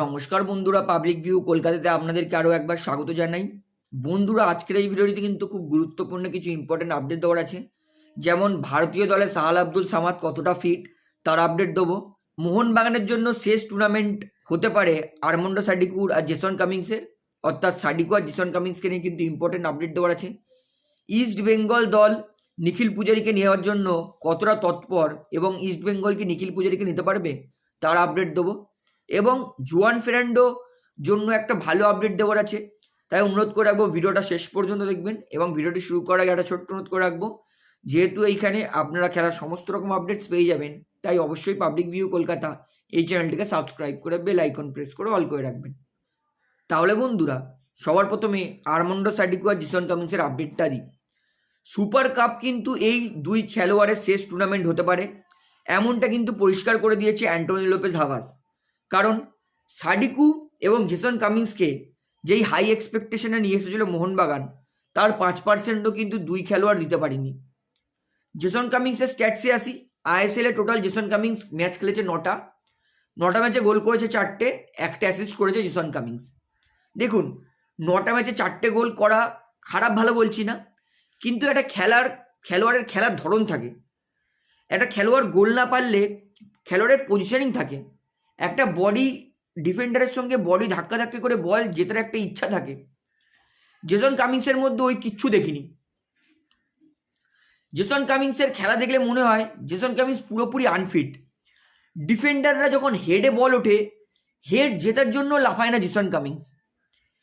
নমস্কার বন্ধুরা public view কলকাতাতে আপনাদেরকে আরও একবার স্বাগত জানাই। বন্ধুরা, আজকের এই ভিডিওটিতে কিন্তু খুব গুরুত্বপূর্ণ কিছু ইম্পর্টেন্ট আপডেট দেওয়ার আছে। যেমন, ভারতীয় দলে সাহাল আব্দুল সামাদ কতটা ফিট তার আপডেট দেবো। মোহনবাগানের জন্য শেষ টুর্নামেন্ট হতে পারে আরমন্ডো সাডিকুর আর জেসন কামিংসের। অর্থাৎ সাডিকু আর জেসন কামিংসকে নিয়ে কিন্তু ইম্পর্টেন্ট আপডেট দেওয়ার আছে। ইস্ট বেঙ্গল দল নিখিল পূজারীকে নেওয়ার জন্য কতটা তৎপর এবং ইস্ট বেঙ্গল কি নিখিল পূজারীকে নিতে পারবে, তার আপডেট দেবো। এবং জুয়ান ফেরান্ডো জন্য একটা ভালো আপডেট দেওয়ার আছে। তাই অনুরোধ করে রাখব, ভিডিওটা শেষ পর্যন্ত দেখবেন এবং ভিডিওটি শুরু করার আগে একটা ছোট্ট অনুরোধ করে রাখব, যেহেতু এইখানে আপনারা খেলার সমস্ত রকম আপডেটস পেয়ে যাবেন, তাই অবশ্যই পাবলিক ভিউ কলকাতা এই চ্যানেলটিকে সাবস্ক্রাইব করে বেল আইকন প্রেস করে অল করে রাখবেন। তাহলে বন্ধুরা, সবার প্রথমে আরমন্ডো আর জিসন কামিংসের আপডেটটা দিই। সুপার কাপ কিন্তু এই দুই খেলোয়াড়ের শেষ টুর্নামেন্ট হতে পারে, এমনটা কিন্তু পরিষ্কার করে দিয়েছে অ্যান্টনি লোপেজ হাভাস কারণ সাডিকু এবং জেসন কামিংসকে যেই হাই এক্সপেকটেশনে নিয়ে এসেছিল মোহনবাগান, তার পাঁচ পার্সেন্টও কিন্তু দুই খেলোয়াড় দিতে পারেনি। জেসন কামিংসের স্ট্যাটসে আসি ISL total Jason Cummings match খেলেছে নটা। নটা ম্যাচে গোল করেছে চারটে, একটা অ্যাসিস্ট করেছে জেসন কামিংস। দেখুন, নটা ম্যাচে চারটে গোল করা খারাপ ভালো বলছি না, কিন্তু একটা খেলার, খেলোয়াড়ের খেলার ধরন থাকে। একটা খেলোয়াড় গোল না পারলে খেলোয়াড়ের পজিশনিং থাকে। একটা বডি ডিফেন্ডারের সঙ্গে বডি ধাক্কা ধাক্কি করে বল জেতার একটা ইচ্ছা থাকে। জেসন কামিংসের মধ্যে ওই কিচ্ছু দেখিনি। জেসন কামিংসের খেলা দেখলে মনে হয় জেসন কামিংস পুরোপুরি আনফিট ডিফেন্ডাররা যখন হেডে বল ওঠে হেড জেতার জন্য লাফায় না জেসন কামিংস।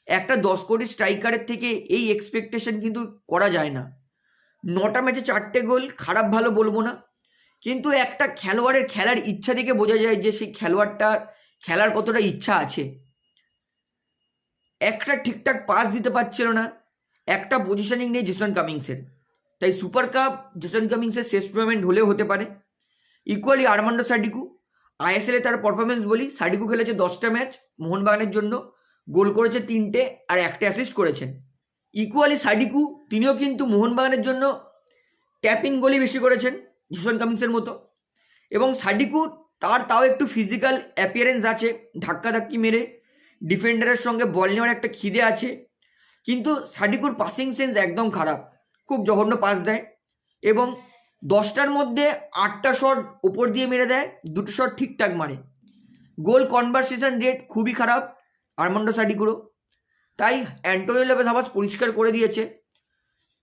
একটা দশ কোটি স্ট্রাইকারের থেকে এই এক্সপেকটেশন কিন্তু করা যায় না। নটা ম্যাচে চারটে গোল খারাপ ভালো বলব না। কিন্তু একটা খেলোয়াড়ের খেলার ইচ্ছা দেখে বোঝা যায় যে সেই খেলোয়াড়টার খেলার কতটা ইচ্ছা আছে। একটা ঠিকঠাক পাস দিতে পারছিল না। একটা পজিশনিং নেই জেসন কামিংসের তাই সুপার কাপ জেসন কামিংসের শেষ টুর্নামেন্ট হলেও হতে পারে। ইকুয়ালি আরমান্ডো সাডিকু আইএসএলে তার পারফরমেন্স বলি সাডিকু খেলেছে দশটা ম্যাচ মোহনবাগানের জন্য, গোল করেছে তিনটে আর একটা অ্যাসিস্ট করেছেন। ইকুয়ালি সাডিকু তিনিও কিন্তু মোহনবাগানের জন্য ট্যাপিং গোলই বেশি করেছেন। জিসন কামিংসের মতো। এবং সাডিকু তার তাও একটু ফিজিক্যাল অ্যাপিয়ারেন্স আছে, ধাক্কাধাক্কি মেরে। ডিফেন্ডারের সঙ্গে বল নেওয়ার একটা খিদে আছে। কিন্তু সাডিকুর পাসিং সেন্স একদম খারাপ। খুব জঘন্য পাস দেয়। এবং দশটার মধ্যে আটটা শট ওপর দিয়ে মেরে দেয়, দুটো শট ঠিকঠাক মারে। গোল কনভারসেশন রেট খুবই খারাপ আরমান্ডো সাডিকুরও তাই অ্যান্টোনিও লেপেস হাবাস পরিষ্কার করে দিয়েছে।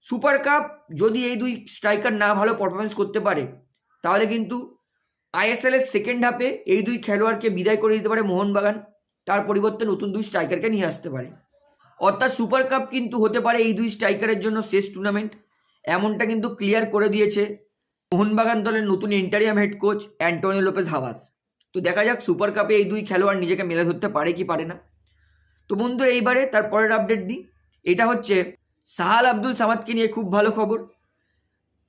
সুপার কাপ যদি এই দুই স্ট্রাইকার না ভালো পারফরমেন্স করতে পারে, তাহলে কিন্তু আইএসএল এর সেকেন্ড হাফে এই দুই খেলোয়াড়কে বিদায় করে দিতে পারে মোহনবাগান। তার পরিবর্তে নতুন দুই স্ট্রাইকারকে নিয়ে আসতে পারে। অর্থাৎ সুপার কাপ কিন্তু হতে পারে এই দুই স্ট্রাইকারের জন্য শেষ টুর্নামেন্ট এমনটা কিন্তু ক্লিয়ার করে দিয়েছে মোহনবাগান দলের নতুন interim head coach Antonio Lopez Habas তো দেখা যাক সুপার কাপে এই দুই খেলোয়াড় নিজেকে মেলে ধরতে পারে কি পারে না। তো বন্ধুরা, এইবারে তার পরের আপডেট দিই। এটা হচ্ছে সাহাল আব্দুল সামাদকে নিয়ে খুব ভালো খবর।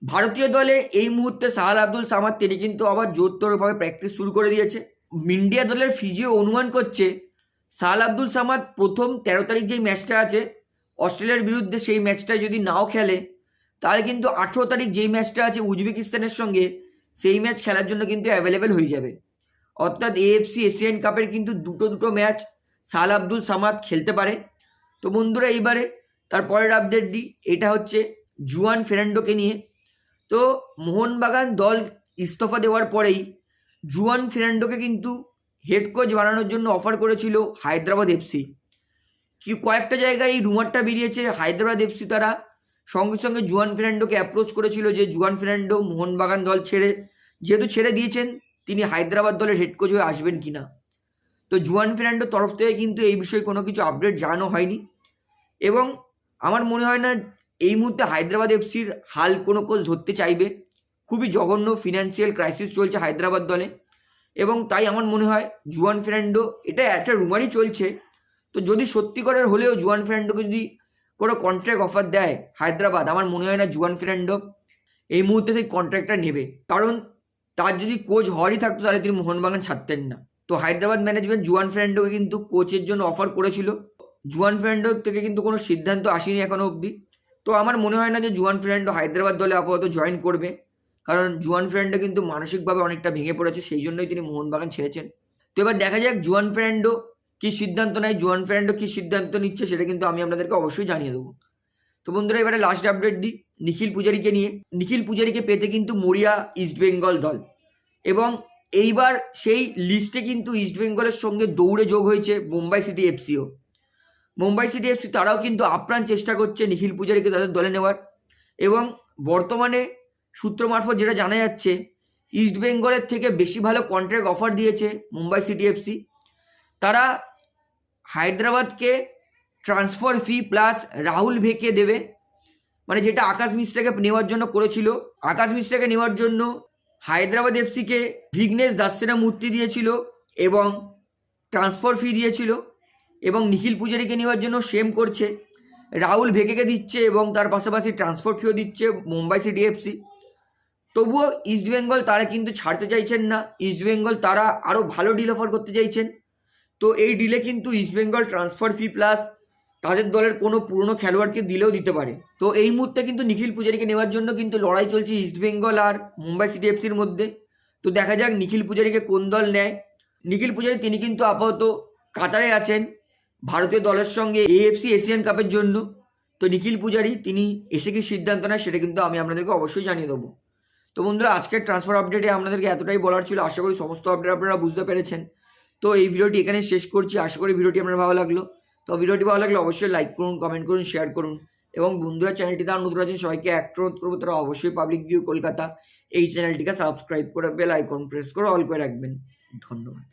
ভারতীয় দলে এই মুহূর্তে সাহাল আব্দুল সামাদ, তিনি কিন্তু আবার জোরতরভাবে প্র্যাকটিস শুরু করে দিয়েছে। ইন্ডিয়া দলের ফিজিও অনুমান করছে, সাহাল আব্দুল সামাদ প্রথম তেরো তারিখ যেই ম্যাচটা আছে, অস্ট্রেলিয়ার বিরুদ্ধে সেই ম্যাচটায় যদি নাও খেলে, তাহলে কিন্তু আঠেরো তারিখ যেই ম্যাচটা আছে উজবেকিস্তানের সঙ্গে, সেই ম্যাচ খেলার জন্য কিন্তু অ্যাভেলেবেল হয়ে যাবে। অর্থাৎ এএফসি এশিয়ান কাপের কিন্তু দুটো দুটো ম্যাচ সাল আব্দুল সামাদ খেলতে পারে। তো বন্ধুরা, এইবারে তার পরের আপডেট দিই, এটা হচ্ছে জুয়ান ফেরান্ডোকে নিয়ে। তো মোহনবাগান দল ইস্তফা দেওয়ার পরেই জুয়ান ফেরান্ডোকে কিন্তু হেড কোচ বানানোর জন্য অফার করেছিল হায়দ্রাবাদ এফসি কি কয়েকটা জায়গায় এই রুমারটা বেরিয়েছে, হায়দ্রাবাদ এফসি তারা সঙ্গে সঙ্গে জুয়ান ফেরান্ডোকে অ্যাপ্রোচ করেছিল যে জুয়ান ফেরান্ডো মোহনবাগান দল ছেড়ে, যেহেতু ছেড়ে দিয়েছেন, তিনি হায়দ্রাবাদ দলের হেড কোচ হয়ে আসবেন কি না তো জুয়ান ফেরান্ডোর তরফ থেকে কিন্তু এই বিষয়ে কোনো কিছু আপডেট জানানো হয়নি। এবং আমার মনে হয় না এই মুহূর্তে হায়দ্রাবাদ এফসির হাল কোনো কোচ ধরতে চাইবে। খুবই জঘন্য ফিনান্সিয়াল ক্রাইসিস চলছে হায়দ্রাবাদ দলে। এবং তাই আমার মনে হয় জুয়ান ফেরান্ডো এটা একটা রুমারই চলছে। তো যদি সত্যিকারের হলেও জুয়ান ফেরান্ডোকে যদি কোনো কন্ট্রাক্ট অফার দেয় হায়দ্রাবাদ, আমার মনে হয় না জুয়ান ফেরান্ডো এই মুহূর্তে সেই কন্ট্রাক্টটা নেবে। কারণ তার যদি কোচ হওয়ারই থাকতো, তাহলে তিনি মোহনবাগান ছাড়তেন না। তো হায়দ্রাবাদ ম্যানেজমেন্ট জুয়ান ফেরান্ডোকে কিন্তু কোচের জন্য অফার করেছিল। জুয়ান ফেরান্ডো থেকে কিন্তু কোনো সিদ্ধান্ত আসেনি এখনও অবধি। তো আমার মনে হয় না যে জুয়ান ফেরান্ডো হায়দ্রাবাদ দলে আপাতত জয়েন করবে। কারণ জুয়ান ফেরান্ডো কিন্তু মানসিকভাবে অনেকটা ভেঙে পড়েছে, সেই জন্যই তিনি মোহনবাগান ছেড়েছেন। তো এবার দেখা যাক জুয়ান ফেরান্ডো কী সিদ্ধান্ত নেয়, জুয়ান ফ্র্যান্ডো কী সিদ্ধান্ত নিচ্ছে সেটা কিন্তু আমি আপনাদেরকে অবশ্যই জানিয়ে দেবো। তো বন্ধুরা, এবারে লাস্ট আপডেট দিই নিখিল পূজারীকে নিয়ে। নিখিল পূজারীকে পেতে কিন্তু মরিয়া ইস্টবেঙ্গল দল। এবং এইবার সেই লিস্টে কিন্তু ইস্টবেঙ্গলের সঙ্গে দৌড়ে যোগ হয়েছে মুম্বাই সিটি এফসিও মুম্বাই সিটি এফসি তারাও কিন্তু আপ্রাণ চেষ্টা করছে নিখিল পূজারীকে তাদের দলে নেওয়ার। এবং বর্তমানে সূত্র মারফত যেটা জানা যাচ্ছে ইস্টবেঙ্গলের থেকে বেশি ভালো কন্ট্রাক্ট অফার দিয়েছে মুম্বাই সিটি এফসি তারা হায়দ্রাবাদকে transfer fee plus Rahul Bheke দেবে। মানে যেটা আকাশ মিশ্রাকে নেওয়ার জন্য করেছিল, আকাশ মিশ্রাকে নেওয়ার জন্য হায়দ্রাবাদ এফসিকে ভিঘ্নেশ দাসেনা মূর্তি দিয়েছিল এবং ট্রান্সফার ফি দিয়েছিল। এবং নিখিল পূজারীকে নেওয়ার জন্য সেম করছে। রাহুল ভেকেকে দিচ্ছে এবং তার পাশাপাশি ট্রান্সফার ফিও দিচ্ছে মুম্বাই সিটি এফসি তবুও ইস্টবেঙ্গল তারা কিন্তু ছাড়তে চাইছেন না। ইস্টবেঙ্গল তারা আরও ভালো ডিল অফার করতে চাইছেন। তো এই ডিলে কিন্তু ইস্টবেঙ্গল ট্রান্সফার ফি প্লাস তাদের দলের কোনো পুরনো খেলোয়াড়কে দিলেও দিতে পারে। তো এই মুহূর্তে কিন্তু নিখিল পূজারীকে নেওয়ার জন্য কিন্তু লড়াই চলছে ইস্টবেঙ্গল আর মুম্বাই সিটি এফসির মধ্যে। তো দেখা যাক নিখিল পূজারীকে কোন দল নেয়। নিখিল পূজারী, তিনি কিন্তু আপাতত কাতারে আছেন। ভারতীয় দলের সঙ্গে এএফসি এশিয়ান কাপের জন্য। তো নিখিল পূজারী, তিনি এসে কি সিদ্ধান্ত নেয় সেটা কিন্তু আমি আপনাদেরকে অবশ্যই জানিয়ে দেবো। তো বন্ধুরা, আজকের ট্রান্সফার আপডেটে আপনাদেরকে এতটাই বলার ছিল, আশা করি সমস্ত আপডেট আপনারা বুঝতে পেরেছেন। তো এই ভিডিওটি এখানে শেষ করছি, আশা করি ভিডিওটি আপনার ভালো লাগল। তো ভিডিওটি ভালো লাগলে অবশ্যই লাইক করুন কমেন্ট করুন শেয়ার করুন। এবং বন্ধুরা চ্যানেলটি তার নতুন আছেন, সবাইকে অনুরোধ করব, তারা অবশ্যই পাবলিক ভিউ কলকাতা। এই চ্যানেলটিকে সাবস্ক্রাইব করে বেল আইকন প্রেস করে অল করে রাখবেন। ধন্যবাদ।